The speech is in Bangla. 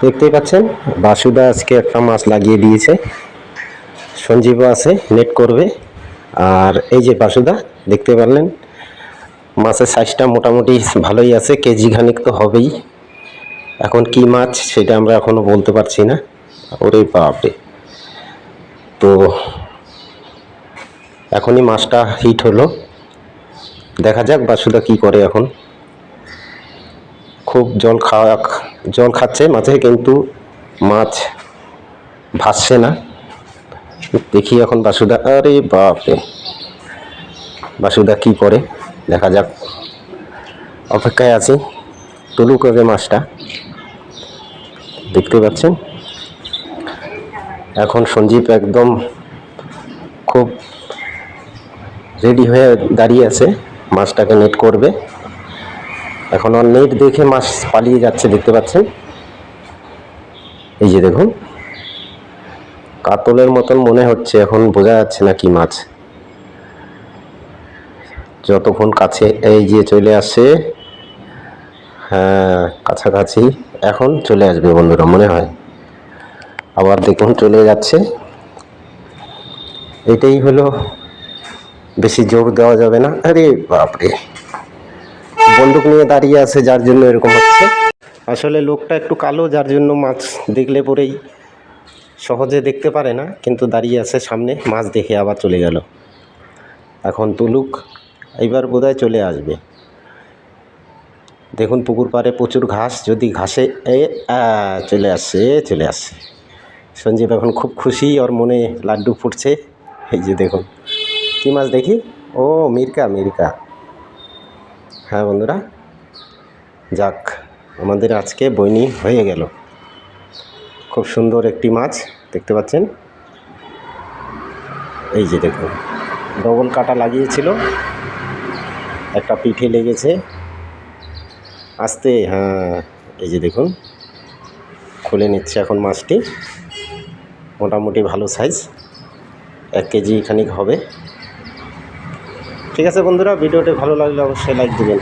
দেখতেই পাচ্ছেন, বাসুদা আজকে একটা মাছ লাগিয়ে দিয়েছে। সঞ্জীবও আছে নেট করবে। আর এই যে বাসুদা, দেখতে পারলেন? মাছের সাইজটা মোটামুটি ভালোই আছে, কেজি খানিক তো হবেই। এখন কি মাছ, সেটা আমরা এখনও বলতে পারছি না। ওরে বাপরে। তো এখনই মাছটা হিট হলো। দেখা যাক বাসুদা কি করে এখন। খুব জল খাওয়া জল খাচ্ছে মাছে কিন্তু মাছ ভাসছে না। দেখি এখন বাসুদা, আরে বাপরে। বাসুদা কি করে? দেখা যাক। অপেক্ষায় আছি। তুলুক আগে মাছটা। দেখতে পাচ্ছেন? এখন সঞ্জীব একদম খুব রেডি হয়ে দাঁড়িয়ে আছে। মাছটাকে নেট করবে। এখন ওর নেট দেখে মাছ পালিয়ে যাচ্ছে, দেখতে পাচ্ছেন? এই যে দেখুন, কাতলের মতন মনে হচ্ছে, এখন বোঝা যাচ্ছে না কি মাছ। যতক্ষণ কাছে এই যে চলে আসছে হ্যাঁ কাছাকাছি এখন চলে আসবে বন্ধুরা, মনে হয়। আবার দেখুন, চলে যাচ্ছে। এটাই হলো, বেশি জোর দেওয়া যাবে না। আরে বাপরে! বন্দুক নিয়ে দাঁড়িয়ে আছে, যার জন্য এরকম হচ্ছে। আসলে লোকটা একটু কালো, যার জন্য মাছ দেখলে পরেই সহজে দেখতে পারে না, কিন্তু দাঁড়িয়ে আছে সামনে, মাছ দেখে আবার চলে গেল। এখন তুলুক, এইবার বোধহয় চলে আসবে। দেখুন, পুকুর পাড়ে প্রচুর ঘাস, যদি ঘাসে এ চলে আসছে চলে আসছে সঞ্জীব এখন খুব খুশি, ওর মনে লাড্ডু ফুটছে। এই যে দেখুন, কী মাছ দেখি? ও, মিরকা মিরকা। হ্যাঁ বন্ধুরা, যাক, আমাদের আজকে বইনি হয়ে গেল। খুব সুন্দর একটি মাছ, দেখতে পাচ্ছেন? এই যে দেখুন, ডবল কাটা লাগিয়েছিল, একটা পিঠে লেগেছে। আস্তে হ্যাঁ এই যে দেখুন, খুলে নিচ্ছে এখন মাছটি। মোটামুটি ভালো সাইজ এক কেজি খানিক হবে। ঠিক আছে বন্ধুরা ভিডিওটি ভালো লাগলে অবশ্যই লাইক দেবেন।